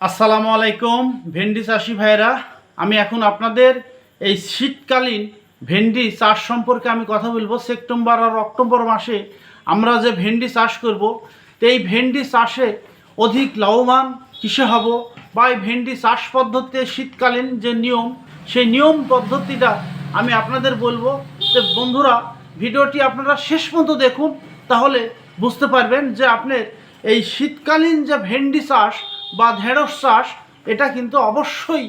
আসসালামু আলাইকুম, ভেন্ডি চাষি ভাইরা আমি এখন আপনাদের এই শীতকালীন ভেন্ডি চাষ সম্পর্কে আমি কথা বলব। সেপ্টেম্বর আর অক্টোবর মাসে আমরা যে ভেন্ডি চাষ করব তো এই ভেন্ডি চাষে অধিক লাভবান কিসে হব বা এই ভেন্ডি চাষ পদ্ধতিতে শীতকালীন যে নিয়ম, সেই নিয়ম পদ্ধতিটা আমি আপনাদের বলব। যে বন্ধুরা, ভিডিওটি আপনারা শেষ পর্যন্ত দেখুন, তাহলে বুঝতে পারবেন যে আপনার এই শীতকালীন যে ভেন্ডি চাষ বা ঢেঁড়স চাষ, এটা কিন্তু অবশ্যই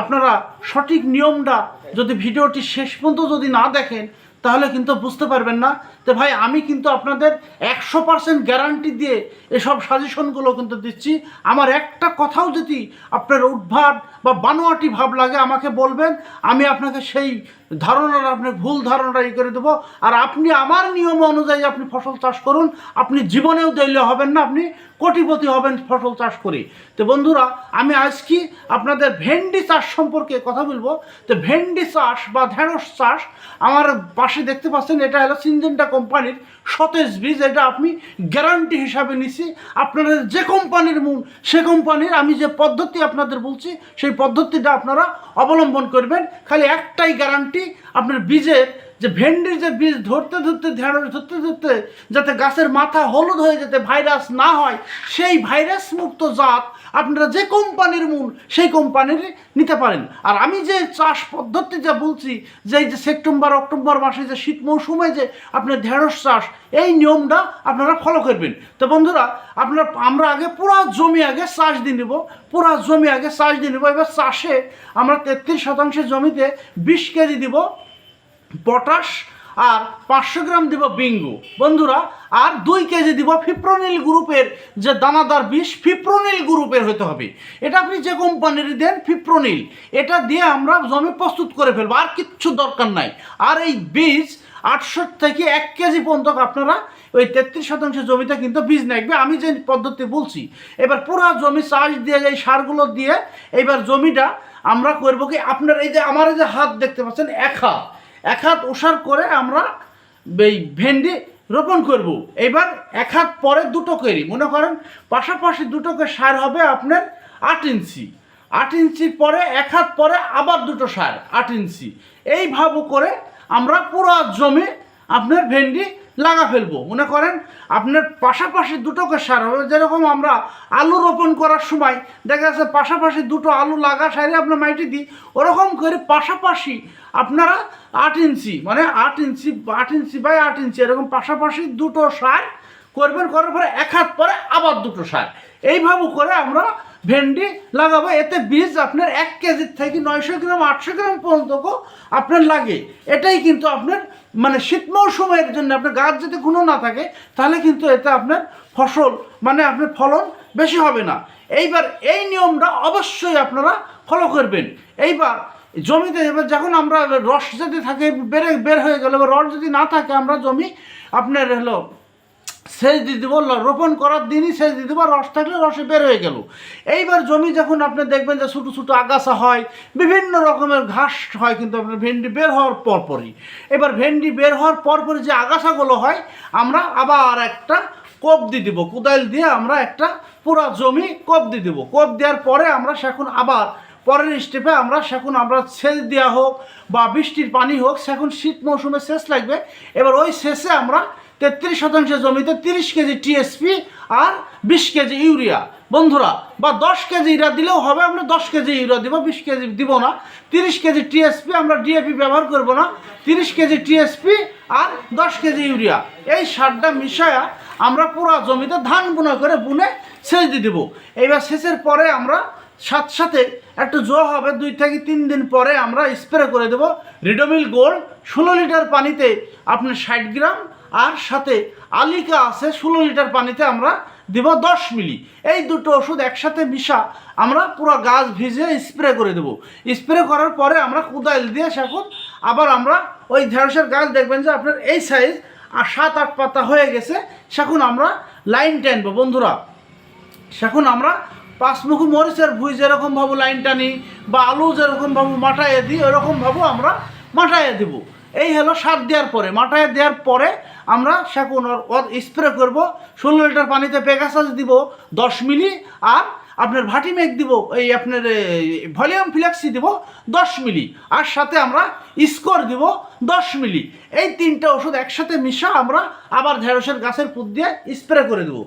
আপনারা সঠিক নিয়মটা যদি ভিডিওটি শেষ পর্যন্ত যদি না দেখেন, তাহলে কিন্তু বুঝতে পারবেন না তো ভাই, আমি কিন্তু আপনাদের একশো পার্সেন্ট গ্যারান্টি দিয়ে এসব সাজেশনগুলো কিন্তু দিচ্ছি। আমার একটা কথাও যদি আপনার উদ্ভাট বা বানোয়াটি ভাব লাগে, আমাকে বলবেন, আমি আপনাকে সেই ধারণাটা আপনার ভুল ধারণাটা ই করে দেবো। আর আপনি আমার নিয়ম অনুযায়ী আপনি ফসল চাষ করুন। আপনি জীবনেও দলীয় হবেন না, আপনি কোটিপতি হবেন ফসল চাষ করে। তো বন্ধুরা, আমি আজকে আপনাদের ভেন্ডি চাষ সম্পর্কে কথা বলব। তো ভেন্ডি চাষ বা ঢেঁড়স চাষ, আমার পাশে দেখতে পাচ্ছেন, এটা হলো সিনজেন্টা কোম্পানির সতেজ বীজ, এটা আপনি গ্যারান্টি হিসাবে নিছি। আপনাদের যে কোম্পানির মূল, সে কোম্পানির আমি যে পদ্ধতি আপনাদের বলছি, সেই পদ্ধতিটা আপনারা অবলম্বন করবেন। খালি একটাই গ্যারান্টি আপনার বীজের যে ভেন্ডির যে বীজ ধরতে ধরতে ঢেঁড়স ধরতে ধরতে যাতে গাছের মাথা হলুদ হয়ে যেতে ভাইরাস না হয়, সেই ভাইরাস মুক্ত জাত আপনারা যে কোম্পানির মূল, সেই কোম্পানির নিতে পারেন। আর আমি যে চাষ পদ্ধতি যা বলছি, যে এই যে সেপ্টেম্বর, অক্টোবর মাসে যে শীত মৌসুমে যে আপনার ঢেঁড়স চাষ, এই নিয়মটা আপনারা ফলো করবেন। তো বন্ধুরা, আপনার, আমরা আগে পুরো জমি আগে চাষ দিয়ে নেব, পুরো জমি আগে চাষ দিয়ে নেব। এবার চাষে আমরা তেত্রিশ শতাংশ জমিতে বিশ কেজি দিব। পটাশ আর পাঁচশো গ্রাম দিব বিঙ্গু। বন্ধুরা, আর দুই কেজি দিব ফিপ্রোনিল গ্রুপের যে দানাদার বিষ, ফিপ্রোনিল গ্রুপের হতে হবে। এটা আপনি যে কোম্পানির দেন ফিপ্রোনিল, এটা দিয়ে আমরা জমি প্রস্তুত করে ফেলব, আর কিচ্ছু দরকার নাই। আর এই বীজ আটশো থেকে এক কেজি পর্যন্ত আপনারা ওই তেত্রিশ শতাংশ জমিতে কিন্তু বীজ নাকবে। আমি যে পদ্ধতি বলছি, এবার পুরো জমি চাষ দিয়ে, এই সারগুলো দিয়ে এবার জমিটা আমরা করব কি, আপনার এই যে, আমার এই যে হাত দেখতে পাচ্ছেন, এক হাত। এক হাত ওষার করে আমরা এই ভেন্ডি রোপণ করব। এবার এক হাত পরে দুটো করি। মনে করেন পাশাপাশি দুটোকে সার হবে আপনার আট ইঞ্চি। আট ইঞ্চি পরে এক হাত পরে আবার দুটো সার, আট ইঞ্চি। এইভাবে করে আমরা পুরো জমি আপনার ভেন্ডি লাগা ফেলব। মনে করেন, আপনার পাশাপাশি দুটোকে সার হবে। যেরকম আমরা আলু রোপণ করার সময় দেখা যাচ্ছে পাশাপাশি দুটো আলু লাগা সারে আপনার মাটি দিই, ওরকম করে পাশাপাশি আপনারা আট ইঞ্চি মানে আট ইঞ্চি আট ইঞ্চি বাই আট ইঞ্চি এরকম পাশাপাশি দুটো সার করবেন, করার পরে এক হাত পরে আবার দুটো সার। এইভাবে করে আমরা ভেন্ডি লাগাবো, এতে বীজ আপনার এক কেজির থেকে নয়শো গ্রাম, আটশো গ্রাম পর্যন্ত আপনার লাগে। এটাই কিন্তু আপনার মানে শীত মৌসুমের জন্য আপনার গাছ যদি গুণও না থাকে, তাহলে কিন্তু এতে আপনার ফসল মানে আপনার ফলন বেশি হবে না। এইবার এই নিয়মটা অবশ্যই আপনারা ফলো করবেন। এইবার জমিতে এবার যখন আমরা রস যদি থাকে, বেড়ে বের হয়ে গেল এবার রস যদি না থাকে, আমরা জমি আপনার হলো সেচ দিয়ে দেবো রোপণ করার দিনই সেচ দিয়ে দেবো, রস থাকলে রসে বের হয়ে গেল। এইবার জমি যখন আপনি দেখবেন যে ছোটো ছোটো আগাছা হয়, বিভিন্ন রকমের ঘাস হয়, কিন্তু আপনার ভেন্ডি বের হওয়ার পরপরই। এবার ভেন্ডি বের হওয়ার পরপরই যে আগাছাগুলো হয়, আমরা আবার একটা কোপ দিয়ে দেবো, কোদাল দিয়ে আমরা একটা পুরো জমি কোপ দিয়ে দেবো। কোপ দেওয়ার পরে আমরা সেখন আবার, পরের স্টেপে আমরা সেখন আমরা সেচ দেওয়া হোক বা বৃষ্টির পানি হোক, সেখন শীত মৌসুমে সেচ লাগবে। এবার ওই শেষে আমরা তেত্রিশ শতাংশ জমিতে তিরিশ কেজি টিএসপি আর বিশ কেজি ইউরিয়া। বন্ধুরা, বা দশ কেজি ইউরিয়া দিলেও হবে, আমরা দশ কেজি ইউরিয়া দিব, বিশ কেজি দিব না। তিরিশ কেজি টিএসপি আমরা ডিএপি ব্যবহার করব না। তিরিশ কেজি টিএসপি আর দশ কেজি ইউরিয়া। এই সারটা মিশায়া আমরা পুরো জমিতে ধান বুনা করে বুনে সেচ দিয়ে দেবো। এইবার সেচের পরে আমরা সাথে সাথে একটু জো হবে, দুই থেকে তিন দিন পরে আমরা স্প্রে করে দেবো। রিডোমিল গোল্ড, ষোলো লিটার পানিতে আপনি ষাট গ্রাম আর সাথে আলিকা আছে, ষোলো লিটার পানিতে আমরা দেব দশ মিলি। এই দুটো ওষুধ একসাথে মিশা আমরা পুরো গাছ ভিজে স্প্রে করে দেবো। স্প্রে করার পরে আমরা কোদাল দিয়ে সেখন আবার আমরা ওই ঢেঁড়সের গাছ দেখবেন যে আপনার এই সাইজ আর সাত, আট পাতা হয়ে গেছে, সেখন আমরা লাইন টানবো। বন্ধুরা, সেখন আমরা পাঁচমুখী মরিচের ভুই যেরকম ভাবে লাইন টানি বা আলু যেরকম ভাবে মাটাইয়ে দিই, ওরকম ভাবে আমরা মাটাইয়ে দেবো। এই হলো সার দেওয়ার পরে, মাটায় দেওয়ার পরে আমরা সেখন স্প্রে করব, ষোলো লিটার পানিতে পেগাসাস দিব, দশ মিলি, আর আপনার ভাটিমেক দিব, এই আপনার ভলিউম ফ্লেক্সি দিব, দশ মিলি, আর সাথে আমরা স্কোর দিব, দশ মিলি। এই তিনটা ওষুধ একসাথে মিশা আমরা আবার ঢেঁড়সের গাছের পুত দিয়ে স্প্রে করে দেবো।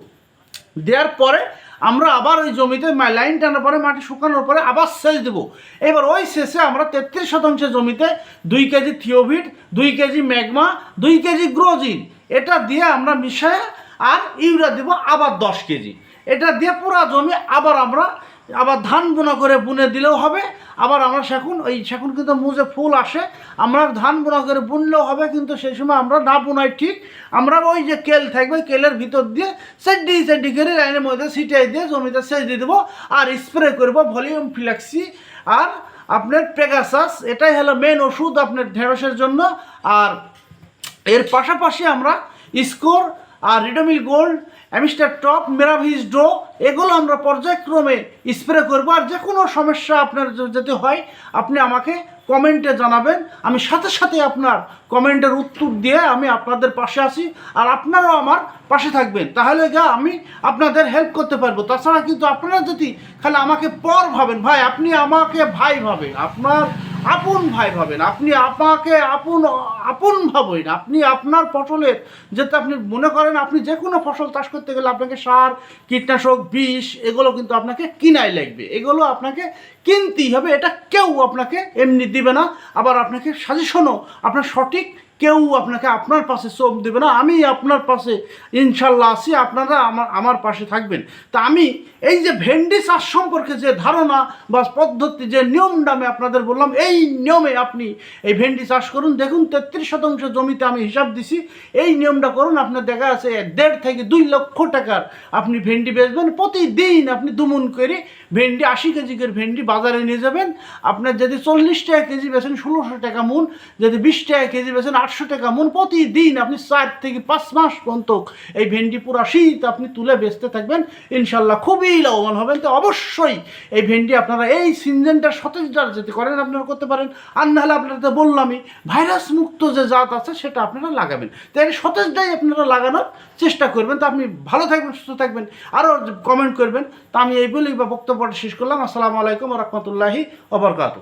দেওয়ার পরে আমরা আবার ওই জমিতে লাইন টানার পরে, মাটি শুকানোর পরে আবার সেচ দেবো। এবার ওই শেষে আমরা তেত্রিশ শতাংশ জমিতে দুই কেজি থিওভিট দুই কেজি ম্যাগমা, দুই কেজি গ্রোজিন। এটা দিয়ে আমরা মিশায় আর ইউরিয়া দেবো আবার দশ কেজি। এটা দিয়ে পুরা জমি আবার আমরা আবার ধান বোনা করে বুনে দিলেও হবে। আবার আমরা সেখন, ওই সেখন কিন্তু মুজে ফুল আসে। আমরা ধান বোনা করে বুনলেও হবে, কিন্তু সেই সময় আমরা না বোনাই ঠিক। আমরা ওই যে কেল থাকবে, কেলের ভিতর দিয়ে সেডি সেডি করে লাইনের মধ্যে ছিটাই দিয়ে জমিতে সেচ দিয়ে দেবো আর স্প্রে করব ভলিউম ফ্লেক্সি আর আপনার পেগাসাস। এটাই হলো মেন ওষুধ আপনার ঢেঁড়সের জন্য। আর এর পাশাপাশি আমরা স্কোর আর Ridomil gold Amistar top Miravis draw এগুলো আমরা পর্যায়ক্রমে স্প্রে করব। আর যে কোনো সমস্যা আপনার য- যদি হয়, আপনি আমাকে কমেন্টে জানাবেন। আমি সাথে সাথে আপনার কমেন্টের উত্তর দিয়ে আমি আপনাদের পাশে আসি আর আপনারাও আমার পাশে থাকবেন। তাহলে গা, আমি আপনাদের হেল্প করতে পারব। তাছাড়া কিন্তু আপনারা যদি খালি আমাকে পর ভাবেন, ভাই, আপনি আমাকে ভাই ভাবেন। আপনার আপন ভাই ভাবেন, আপনি আপাকে আপন আপন ভাবেন আপনি আপনার ফসলের যেটা আপনি মনে করেন আপনি যে কোনো ফসল চাষ করতে গেলে আপনাকে সার, কীটনাশক, বিষ, এগুলো কিন্তু আপনাকে কিনাই লাগবে। এগুলো আপনাকে কিনতেই হবে, এটা কেউ আপনাকে এমনি দিবে না। আবার আপনাকে সাজেশনও আপনার সঠিক কেউ আপনাকে আপনার পাশে চোখ দেবে না। আমি আপনার পাশে ইনশাল্লাহ আছি, আপনারা আমার আমার পাশে থাকবেন। তা আমি এই যে ভেন্ডি চাষ সম্পর্কে যে ধারণা বা পদ্ধতি, যে নিয়মটা আমি আপনাদের বললাম, এই নিয়মে আপনি এই ভেন্ডি চাষ করুন। দেখুন, তেত্রিশ শতাংশ জমিতে আমি হিসাব দিছি। এই নিয়মটা করুন, আপনার দেখা আছে দেড় থেকে দুই লক্ষ টাকার আপনি ভেন্ডি বেচবেন। প্রতিদিন আপনি দুমুন করে ভেন্ডি, আশি কেজি করে ভেন্ডি বাজারে নিয়ে যাবেন। আপনার যদি চল্লিশ টাকা কেজি বেছেন ষোলোশো টাকা মুন। যদি বিশ টাকা কেজি বেছেন আটশো টাকা। মুন প্রতিদিন আপনি চার থেকে পাঁচ মাস পর্যন্ত এই ভেন্ডি পুরা শীত আপনি তুলে বেচতে থাকবেন। ইনশাল্লাহ খুবই লাভবান হবেন। তো অবশ্যই এই ভেন্ডি আপনারা এই সিজনটা সতেজটা যদি করেন, আপনারা করতে পারেন। আর নাহলে আপনারা তো বললামই, ভাইরাস মুক্ত যে জাত আছে সেটা আপনারা লাগাবেন। তো এই সতেজটাই আপনারা লাগানোর চেষ্টা করবেন। তো আপনি ভালো থাকবেন, সুস্থ থাকবেন। আরও কমেন্ট করবেন। তা আমি এই বলেই বা বক্তব্যটা শেষ করলাম। আসসালামু আলাইকুম রহমতুল্লাহি ওবরকাতু